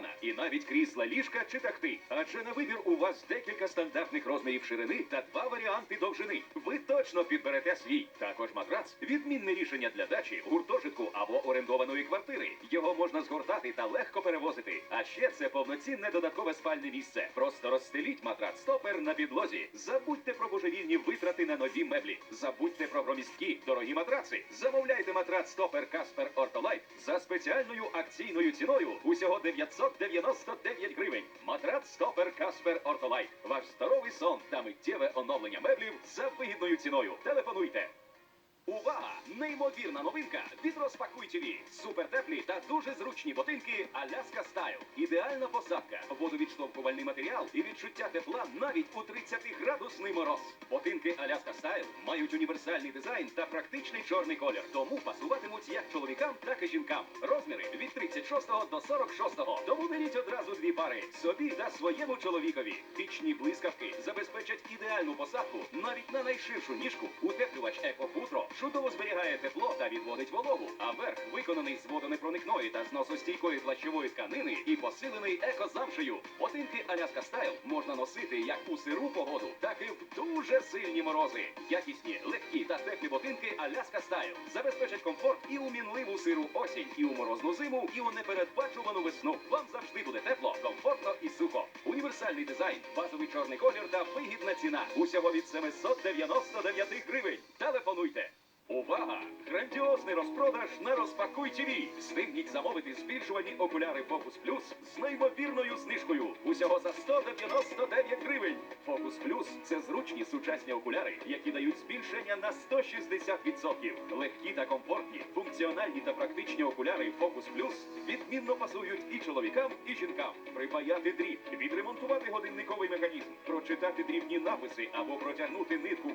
дивана і навіть крісла ліжка чи тахти. Адже на вибір у вас декілька стандартних розмірів ширини та два варіанти довжини. Ви точно підберете свій. Також матрац відмінне рішення для дачі, гуртожитку або орендованої квартири. Його можна згортати та легко перевозити. А ще це повноцінне додаткове спальне місце. Просто розстеліть матрац стопер на підлозі. Забудьте про божевільні витрати на нові меблі. Забудьте про громісткі дорогі матраци. Замовляйте матрац стопер Каспер Ортолайт за спеціальною акційною ціною усього 999 гривень. Матрац Копер Каспер Ортолайт. Ваш здоровий сон та миттєве оновлення меблів за вигідною ціною. Телефонуйте. Увага! Неймовірна новинка від Розпакуй. Супертеплі та дуже зручні ботинки Аляска Стайл. Ідеальна посадка, водовідштовхувальний матеріал і відчуття тепла навіть у 30-градусний мороз. Ботинки Аляска Стайл мають універсальний дизайн та практичний чорний колір. Тому пасуватимуть як чоловікам, так і жінкам. Розміри від 36 до 46. Тому беріть одразу дві пари собі та своєму чоловікові. Пічні блискавки забезпечать ідеальну посадку навіть на найширшу ніжку. Утеплювач Екофутро чудово зберігає тепло та відводить вологу. А верх виконаний з водонепроникної та зносостійкої плащової тканини і посилений екозамшею. Ботинки Аляска Стайл можна носити як у сиру погоду, так і в дуже сильні морози. Якісні, легкі та теплі ботинки Аляска Стайл забезпечать комфорт і у мінливу сиру осінь, і у морозну зиму, і у непередбачувану весну. Вам завжди буде тепло, комфортно і сухо. Універсальний дизайн, базовий чорний колір та вигідна ціна. Усього від 799 гривень. Телефонуйте. Грандіозний розпродаж на розпакуй ТВ. Встигніть замовити збільшувані окуляри Focus Plus з неймовірною знижкою. Усього за 199 гривень. Focus Plus – це зручні сучасні окуляри, які дають збільшення на 160%. Легкі та комфортні, функціональні та практичні окуляри Focus Plus відмінно пасують і чоловікам, і жінкам. Припаяти дріб, відремонтувати годинниковий механізм, прочитати дрібні написи або протягнути нитку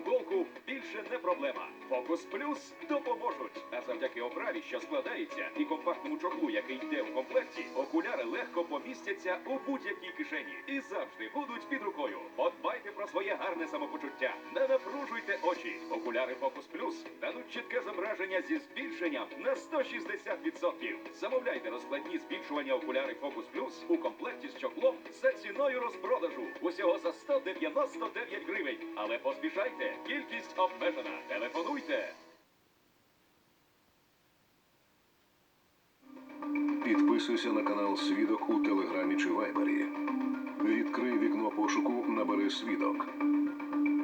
проблема. Фокус Плюс допоможуть. А завдяки оправі, що складається, і компактному чохлу, який йде в комплекті, окуляри легко помістяться у будь-якій кишені і завжди будуть під рукою. Подбайте про своє гарне самопочуття. Не напружуйте очі. Окуляри Фокус Плюс дадуть чітке зображення зі збільшенням на 160%. Замовляйте розкладні збільшування окуляри Фокус Плюс у комплекті з чохлом за ціною розпродажу. Усього за 199 гривень. Але поспішайте, кількість обмежена. Телефонуйте. Підписуйся на канал Свідок у Телеграмі чи Вайбері. Відкрий вікно пошуку, набери свідок.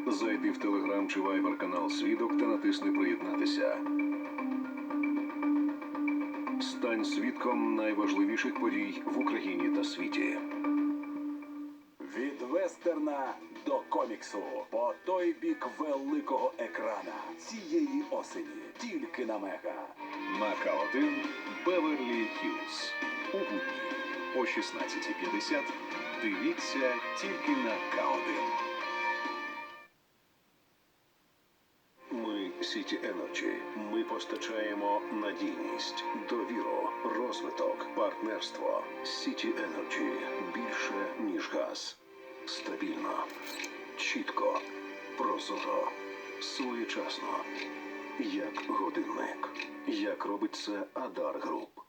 Зайди в Телеграм чи Вайбер канал Свідок та натисни Приєднатися. Стань свідком найважливіших подій в Україні та світі. Від вестерна до коміксу по той бік великого екрана цієї осені тільки на мега. На К1 Беверлі Хіллз. У будні о 16.50. Дивіться тільки на К1. Ми Сіті Енерджі. Ми постачаємо надійність, довіру, розвиток, партнерство. Сіті Енерджі більше ніж газ. Стабільно, чітко, прозоро, своєчасно. Як годинник. Як робить це Адар Груп.